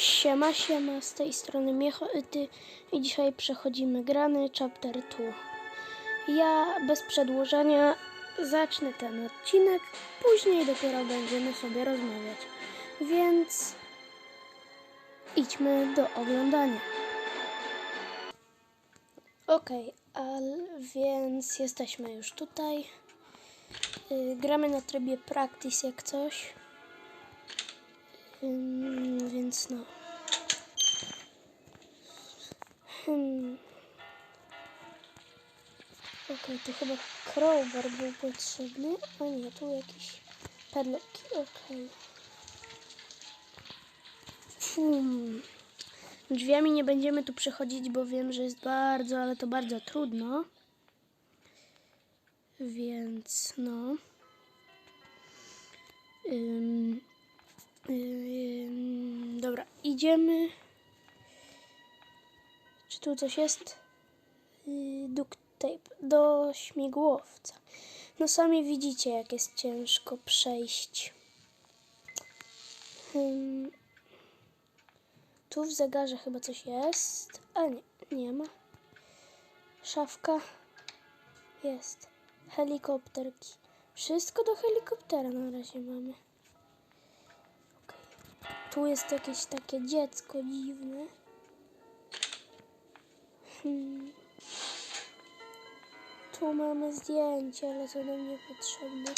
Siema, siema, z tej strony Miecho ty i dzisiaj przechodzimy grany chapter 2. Ja bez przedłużania zacznę ten odcinek, później dopiero będziemy sobie rozmawiać. Więc idźmy do oglądania. Okej, al więc jesteśmy już tutaj. Y, gramy na trybie practice jak coś. Ym, więc no. Hmm. Okej, tu chyba crowbar był potrzebny. A nie, tu jakieś padlocki. Okej. Fum. Drzwiami nie będziemy tu przechodzić, bo wiem, że jest bardzo, ale to bardzo trudno. Więc no. Ym, dobra, idziemy. Czy tu coś jest? Yy, duct tape do śmigłowca. No sami widzicie, jak jest ciężko przejść. Ym, tu w zegarze chyba coś jest. A nie, nie ma. Szafka. Jest. Helikopterki. Wszystko do helikoptera na razie mamy. Tu jest jakieś takie dziecko dziwne. Hmm. Tu mamy zdjęcie, ale to nam nie potrzebne.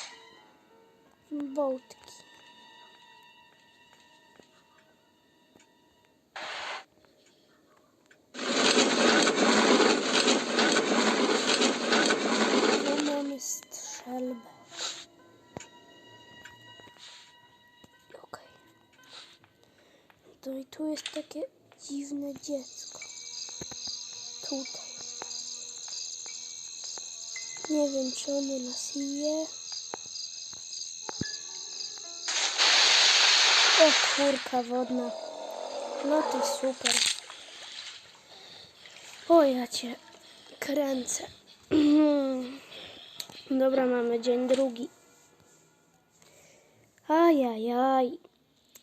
Tu jest takie dziwne dziecko. Tutaj. Nie wiem, czy ono nas je. O, kurka wodna. No to super. O, ja cię kręcę. Dobra, mamy dzień drugi. Ajajaj.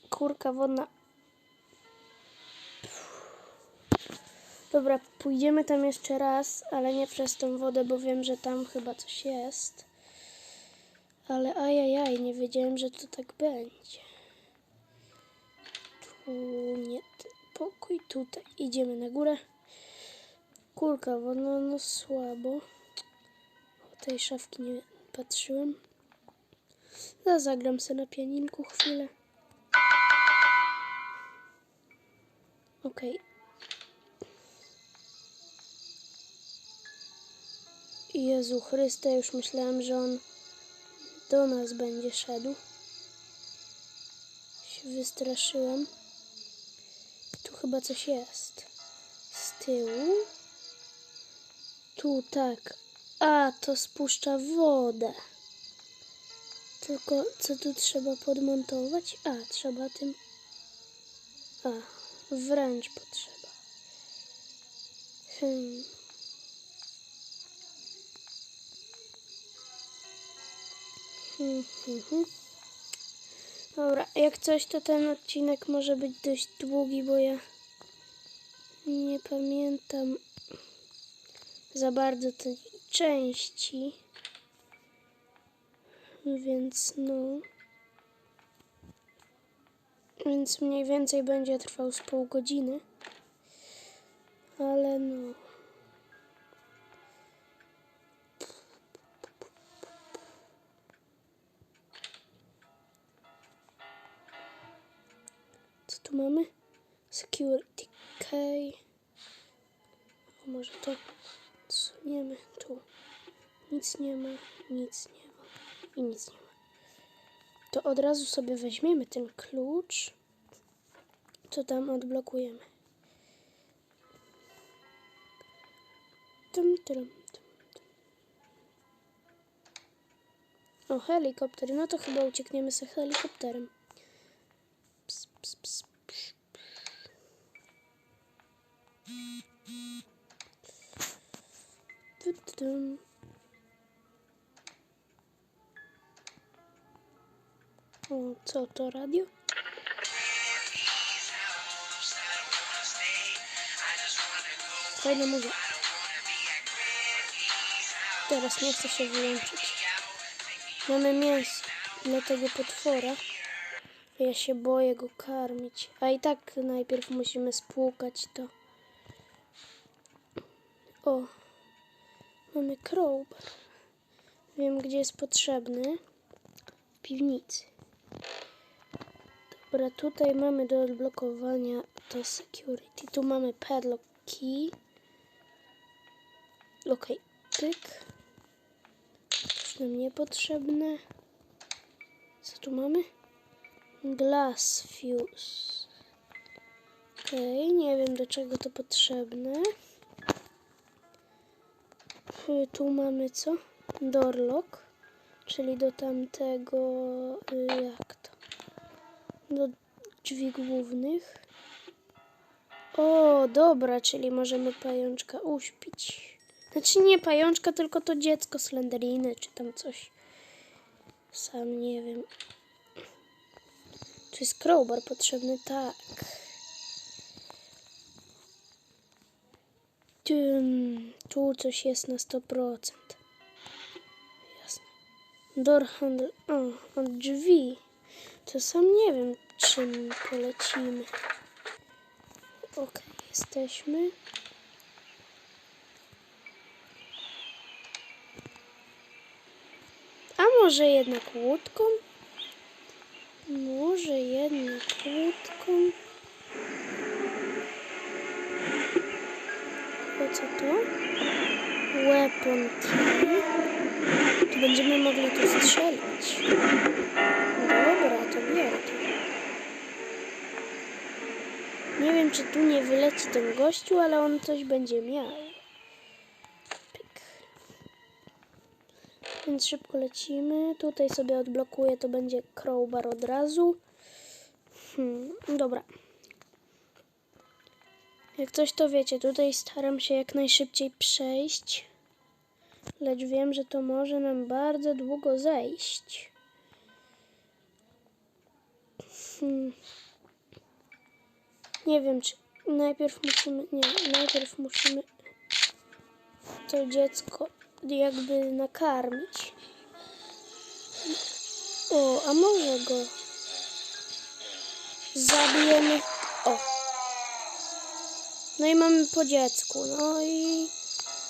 Kurka wodna. Dobra, pójdziemy tam jeszcze raz, ale nie przez tą wodę, bo wiem, że tam chyba coś jest. Ale ajajaj, nie wiedziałem, że to tak będzie. Tu nie, pokój, tutaj. Idziemy na górę. Kurka wodna, no słabo. O tej szafki nie patrzyłem. Ja zagram sobie na pianinku chwilę. Okej. Jezu Chryste, już myślałem, że on do nas będzie szedł. Się wystraszyłem. Tu chyba coś jest. Z tyłu. Tu tak. A, to spuszcza wodę. Tylko co tu trzeba podmontować? A, trzeba tym. A, wręcz potrzeba. Hmm. Dobra, jak coś, to ten odcinek może być dość długi, bo ja nie pamiętam za bardzo tej części. Więc no. Więc mniej więcej będzie trwał z pół godziny. Ale no. Tu mamy? Security key. Może to suniemy tu. Nic nie ma, nic nie ma i nic nie ma. To od razu sobie weźmiemy ten klucz. Co tam odblokujemy. Tum, tum, tum, tum. O, helikopter. No to chyba uciekniemy z helikopterem. Ps, ps, ps, O, co to radio? Fajna muzyka. Teraz nie chcę się wyłączyć. Mamy mięso dla tego potwora. Ja się boję go karmić. A i tak najpierw musimy spłukać to. O, mamy crowbar. Wiem, gdzie jest potrzebny. W piwnicy. Dobra, tutaj mamy do odblokowania to security. Tu mamy padlock key. Okej, pyk. Już nam niepotrzebne. Co tu mamy? Glass fuse. Okej, nie wiem do czego to potrzebne. Y, Tu mamy co? Door lock, czyli do tamtego, y, jak to? Do drzwi głównych. O, dobra, czyli możemy pajączka uśpić. Znaczy nie pajączka, tylko to dziecko Slenderiny, czy tam coś. Sam nie wiem. Czy jest crowbar potrzebny? Tak. Tym, tu coś jest na 100%. Jasne. Door handle. O, od drzwi. To sam nie wiem, czym polecimy. Okej, jesteśmy. A może jednak łódką? Może jednak łódką? Co to? Weapon key. Tu będziemy mogli tu strzelić. Dobra, to biorę to. Nie wiem, czy tu nie wyleci ten gościu, ale on coś będzie miał. Pyk. Więc szybko lecimy. Tutaj sobie odblokuję, to będzie crowbar od razu. Hmm, dobra. Jak coś to wiecie, tutaj staram się jak najszybciej przejść. Lecz wiem, że to może nam bardzo długo zejść. Hmm. Nie wiem, czy najpierw musimy. Nie, najpierw musimy to dziecko jakby nakarmić. O, a może go zabijemy. O. No i mamy po dziecku. No i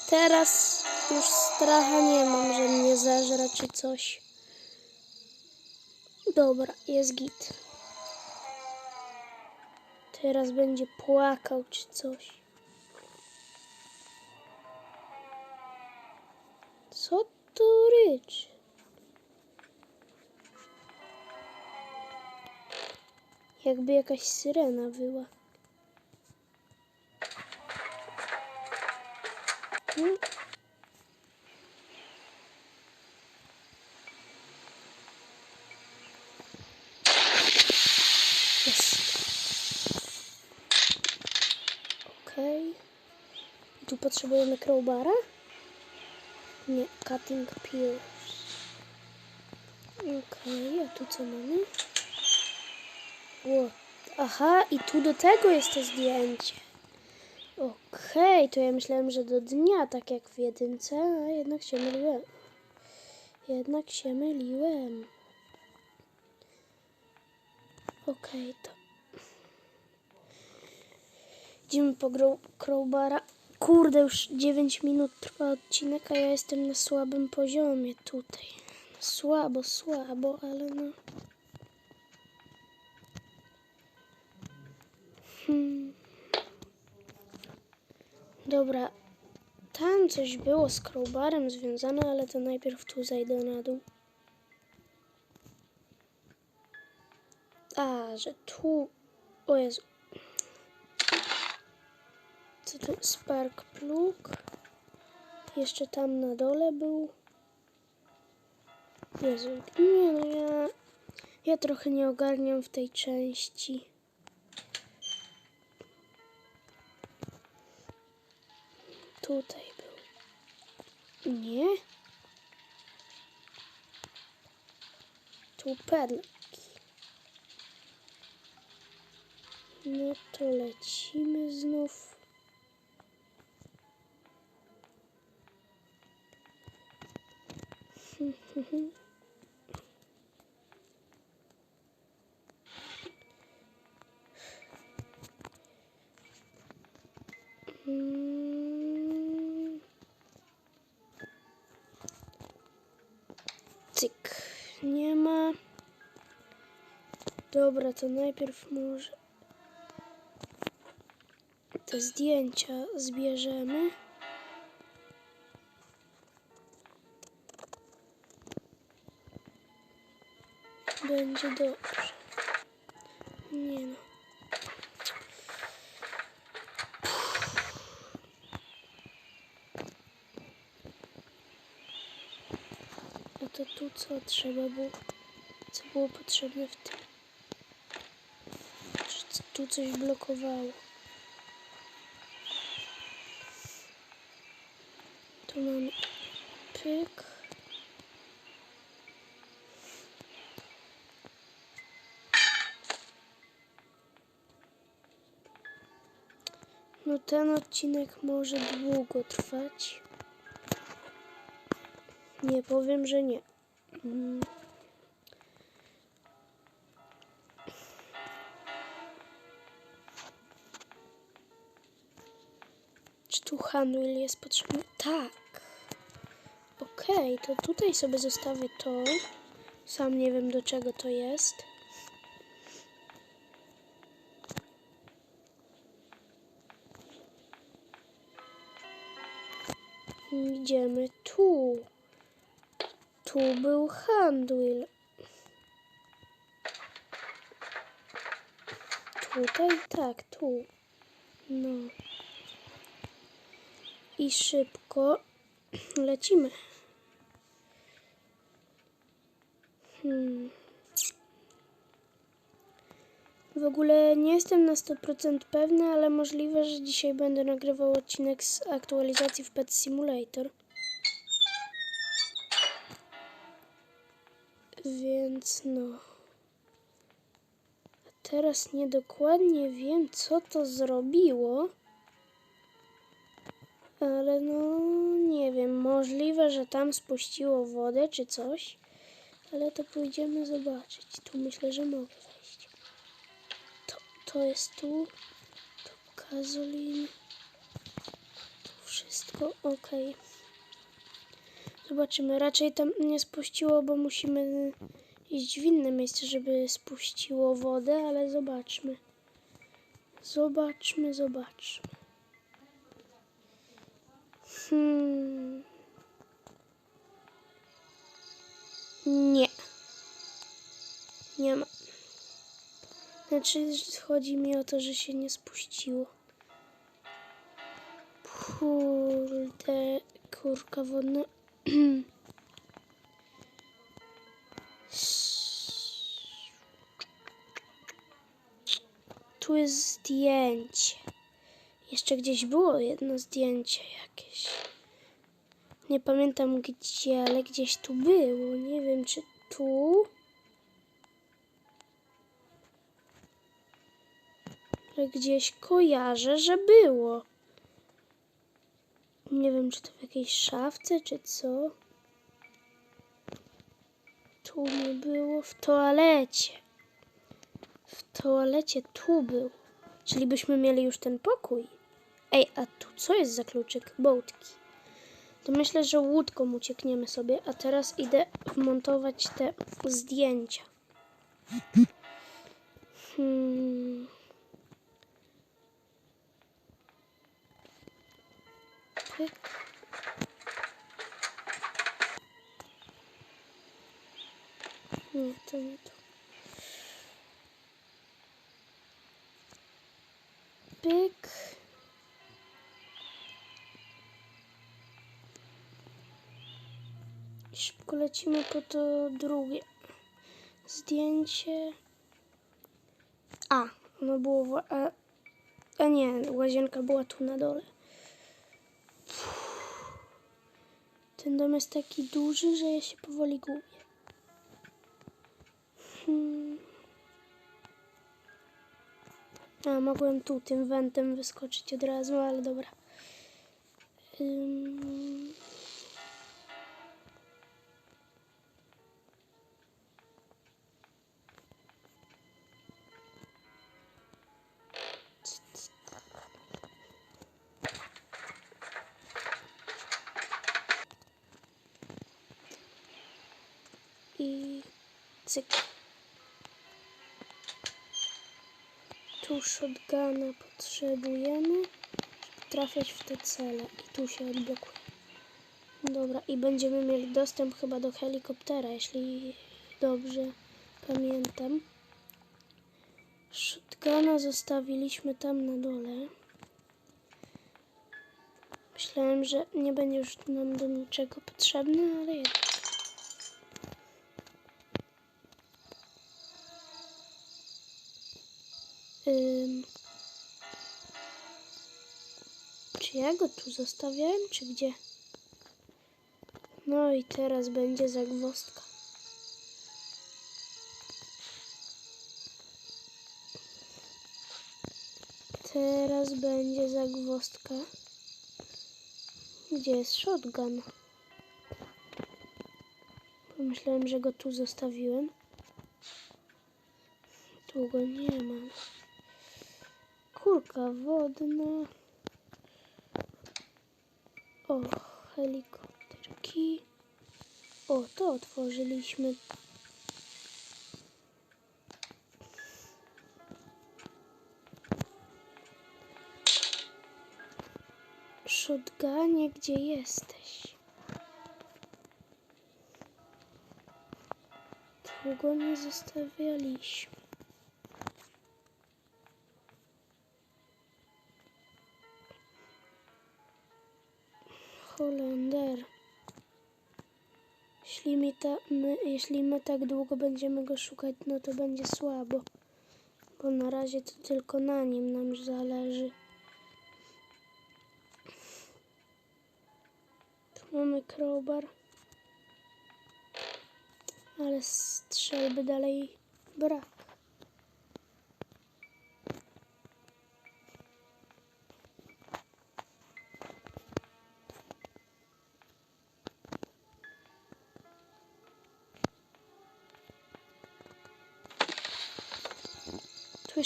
teraz już stracha nie mam, że mnie zeżre czy coś. Dobra, jest git. Teraz będzie płakał czy coś. Co to ryczy? Jakby jakaś syrena wyła. Hmm? Jest. Okej. Tu potrzebujemy crowbara? Nie, cutting pills. Okej, a tu co mamy? What? Aha, i tu do tego jest to zdjęcie. Okej, to ja myślałem, że do dnia, tak jak w jedynce, a jednak się myliłem. Jednak się myliłem. Okej, to... Idziemy po crowbara. Kurde, już 9 minut trwa odcinek, a ja jestem na słabym poziomie tutaj. Słabo, słabo, ale no... Hmm. Dobra, tam coś było z crowbarem związane, ale to najpierw tu zajdę na dół. A, że tu... O Jezu. Co tu? Spark plug. Jeszcze tam na dole był. Jezu, nie no ja... Ja trochę nie ogarniam w tej części. tutaj był. Nie? Tu perlaki. No to lecimy znów. Nie ma. Dobra, to najpierw może te zdjęcia zbierzemy. Będzie dobrze. Nie no. No co trzeba było? Co było potrzebne w tym? Tu coś blokowało? Tu mamy pyk. No ten odcinek może długo trwać. Nie powiem, że nie. Czy tu handel jest potrzebny? Tak. Okej, to tutaj sobie zostawię to. Sam nie wiem do czego to jest. Idziemy tu. Tu był handel. Tutaj? Tak, tu. No. I szybko lecimy. Hmm. W ogóle nie jestem na 100% pewny, ale możliwe, że dzisiaj będę nagrywał odcinek z aktualizacji w Pet Simulator. Więc no. A teraz niedokładnie wiem, co to zrobiło. Ale no, nie wiem. Możliwe, że tam spuściło wodę czy coś. Ale to pójdziemy zobaczyć. Tu myślę, że mogę wejść. To, to jest tu. To gazolin. Tu wszystko ok. Zobaczymy. Raczej tam nie spuściło, bo musimy iść w inne miejsce, żeby spuściło wodę, ale zobaczmy. Zobaczmy, zobaczmy. Hmm. Nie. Nie ma. Znaczy, chodzi mi o to, że się nie spuściło. Kurde, kurka wodna. Tu jest zdjęcie. Jeszcze gdzieś było jedno zdjęcie jakieś. Nie pamiętam gdzie, ale gdzieś tu było. Nie wiem, czy tu. Ale gdzieś kojarzę, że było. Nie wiem, czy to w jakiejś szafce, czy co. Tu nie było. W toalecie. W toalecie tu był. Czyli byśmy mieli już ten pokój. Ej, a tu co jest za kluczyk? Bołtki. To myślę, że łódką uciekniemy sobie, a teraz idę wmontować te zdjęcia. Hmm. Pyk. Nie, to nie to. Pyk. I szybko lecimy po to drugie zdjęcie. A, ono było. A, a nie, łazienka była tu na dole. Ten dom jest taki duży, że ja się powoli gubię. Hmm. A, mogłem tu tym wentem wyskoczyć od razu, ale dobra. Ym... Cyk. Tu shotguna potrzebujemy, żeby trafiać w te cele. I tu się odblokuje. Dobra, i będziemy mieli dostęp chyba do helikoptera, jeśli dobrze pamiętam. Shotguna zostawiliśmy tam na dole. Myślałem, że nie będzie już nam do niczego potrzebny, ale jednak. Ym. Czy ja go tu zostawiałem, czy gdzie? No i teraz będzie zagwozdka. Teraz będzie zagwozdka. Gdzie jest shotgun? Pomyślałem, że go tu zostawiłem. Tu go nie ma. Kurka wodna. O, helikopterki. O, to otworzyliśmy. Shotgunie, gdzie jesteś? Tu go nie zostawialiśmy. Holender. Jeśli, mi ta, my, jeśli my tak długo będziemy go szukać, no to będzie słabo. Bo na razie to tylko na nim nam zależy. Tu mamy crowbar. Ale strzelby dalej brak.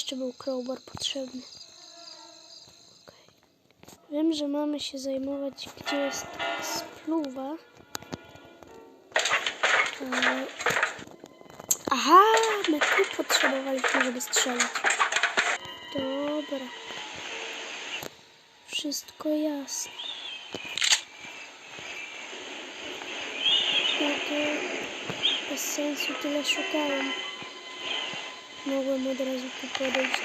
Jeszcze był crowbar potrzebny. Okej. Wiem, że mamy się zajmować, gdzie jest spluwa. Ale... Aha, my tu potrzebowaliśmy, żeby strzelić. Dobra. Wszystko jasne. No to bez sensu tyle szukałem. Podejść.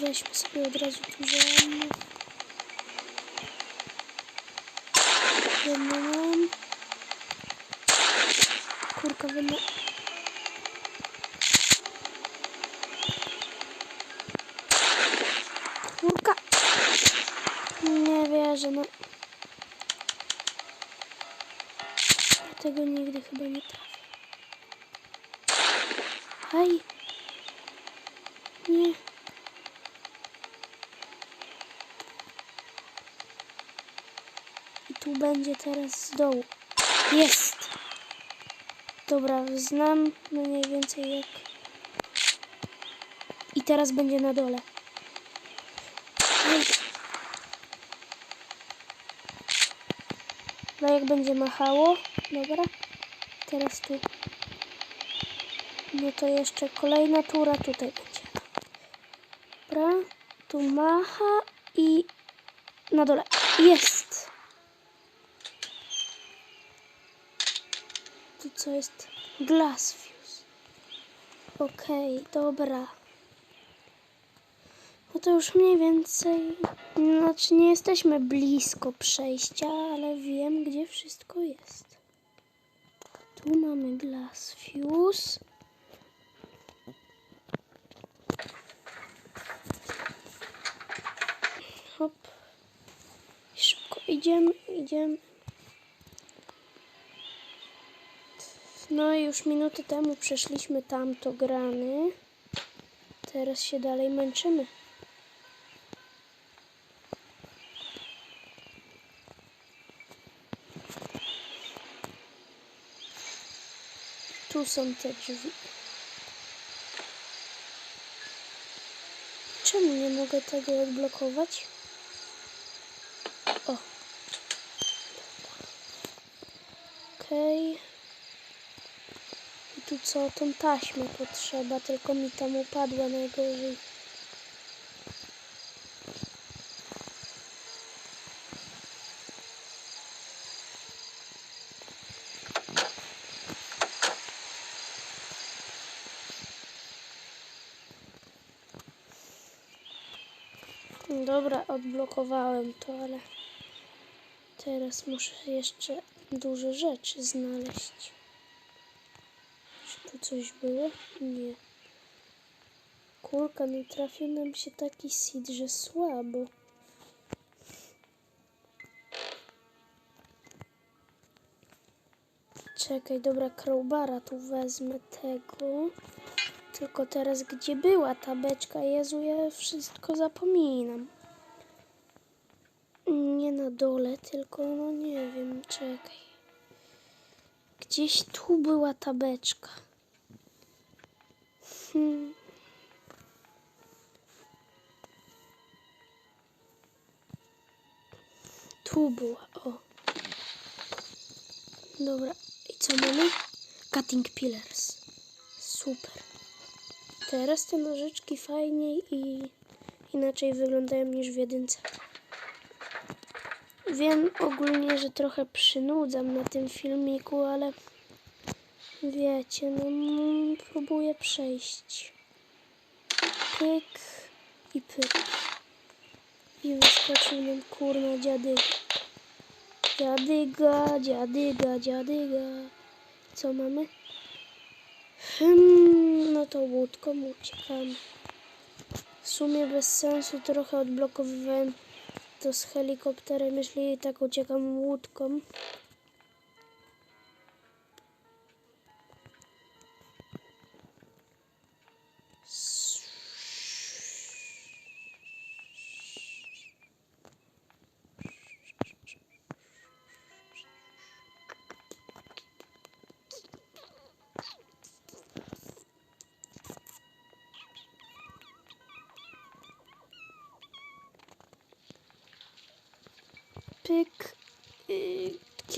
Weźmy sobie od razu tu zielony. Jedno mam. Kurka wyma... Hej! Nie. I tu będzie teraz z dołu. Jest! Dobra, znam mniej więcej jak... I teraz będzie na dole. Ej. No jak będzie machało. Dobra. Teraz tu. No to jeszcze kolejna tura tutaj będzie. Dobra. Tu macha i na dole. Jest! Tu co jest? Glass fuse. Okej, dobra. No to już mniej więcej, znaczy nie jesteśmy blisko przejścia, ale wiem gdzie wszystko jest. Tu mamy glass fuse. Hop. I szybko idziemy, idziemy. No i już minutę temu przeszliśmy tamto grany. Teraz się dalej męczymy. Tu są te drzwi. Czemu nie mogę tego odblokować? Okej. I tu co? Tą taśmę potrzeba, tylko mi tam upadła najgorzej. Dobra, odblokowałem to, ale teraz muszę jeszcze duże rzeczy znaleźć. Czy tu coś było? Nie. Kulka, no trafił nam się taki seed, że słabo. Czekaj, dobra, crowbara tu wezmę tego. Tylko teraz gdzie była ta beczka? Jezu, ja wszystko zapominam. Nie na dole, tylko no nie wiem, czekaj. Gdzieś tu była ta beczka. Hmm. Tu była, o. Dobra, i co mamy? Cutting Pillars. Super. Teraz te nożyczki fajniej i inaczej wyglądają niż w jedynce. Wiem ogólnie, że trochę przynudzam na tym filmiku, ale wiecie, no mm, próbuję przejść. Pyk i pyk. I wyskoczył nam kurna dziadyga. Dziadyga, dziadyga, dziadyga. Co mamy? Hmm, no to łódką uciekamy. W sumie bez sensu trochę odblokowywałem to z helikopterem, jeśli tak uciekam łódką.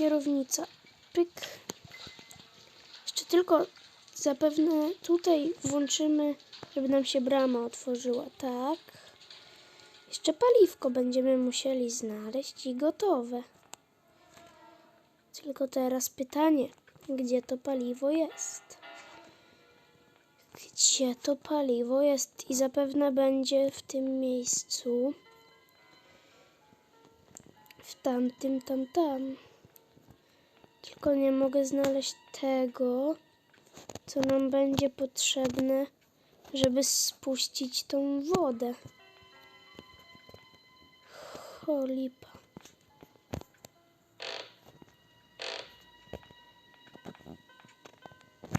Kierownica, pyk. Jeszcze tylko zapewne tutaj włączymy, żeby nam się brama otworzyła, tak. Jeszcze paliwko będziemy musieli znaleźć i gotowe. Tylko teraz pytanie, gdzie to paliwo jest? Gdzie to paliwo jest? I zapewne będzie w tym miejscu. W tamtym, tam, tam. Tylko nie mogę znaleźć tego, co nam będzie potrzebne, żeby spuścić tą wodę. Cholipa.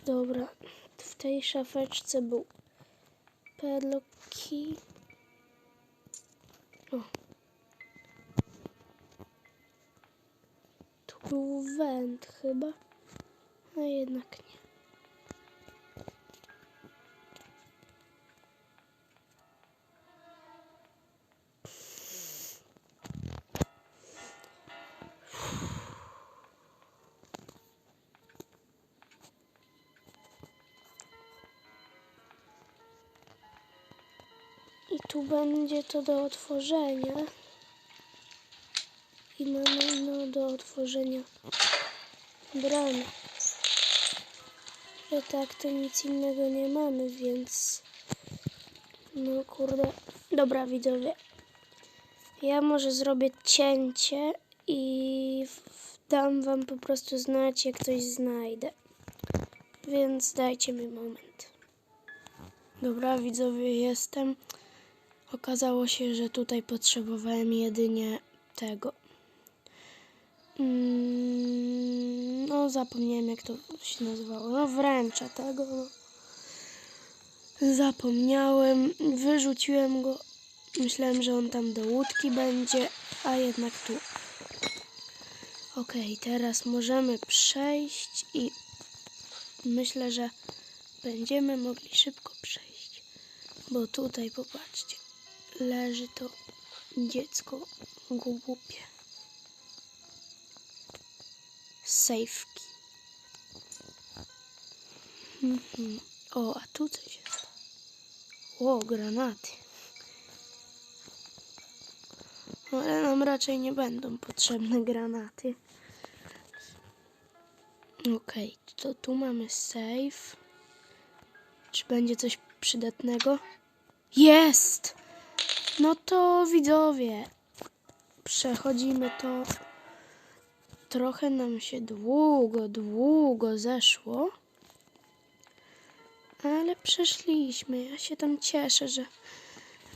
Dobra, w tej szafeczce był padlock był węd chyba, a jednak nie. I tu będzie to do otworzenia. I mamy no do otworzenia bramy. Że tak to nic innego nie mamy, więc no kurde. Dobra widzowie. Ja może zrobię cięcie i dam wam po prostu znać jak coś znajdę. Więc dajcie mi moment. Dobra widzowie, jestem. Okazało się, że tutaj potrzebowałem jedynie tego. Mm, no, zapomniałem jak to się nazywało. No, wręcza tego. No. Zapomniałem, wyrzuciłem go. Myślałem, że on tam do łódki będzie, a jednak tu. Okej, teraz możemy przejść i myślę, że będziemy mogli szybko przejść. Bo tutaj popatrzcie, leży to dziecko głupie. Safety. Mhm. O, a tu coś jest. O, granaty. Ale nam raczej nie będą potrzebne granaty. Okej, to tu mamy save. Czy będzie coś przydatnego? Jest! No to widzowie, przechodzimy to. Trochę nam się długo, długo zeszło. Ale przeszliśmy. Ja się tam cieszę, że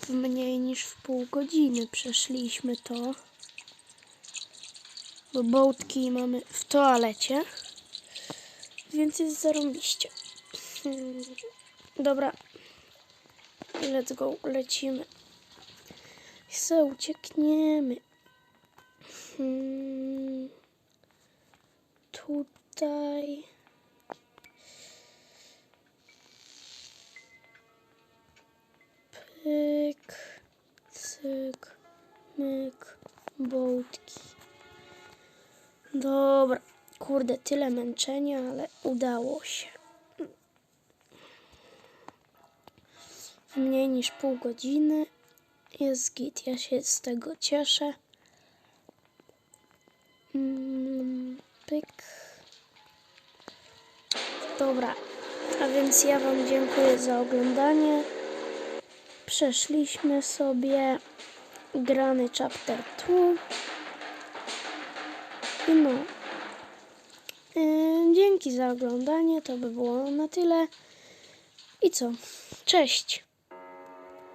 w mniej niż w pół godziny przeszliśmy to. Bo bołtki mamy w toalecie. Więc jest zarąbiście. Dobra. Let's go. Lecimy. I se uciekniemy. Hmm. Tutaj. Pyk, cyk, myk, bołtki. Dobra, kurde, tyle męczenia, ale udało się. Mniej niż pół godziny jest git. Ja się z tego cieszę. Mm, Pyk. Dobra, a więc ja Wam dziękuję za oglądanie. Przeszliśmy sobie grany chapter 2. I no. Yy, dzięki za oglądanie. To by było na tyle. I co? Cześć.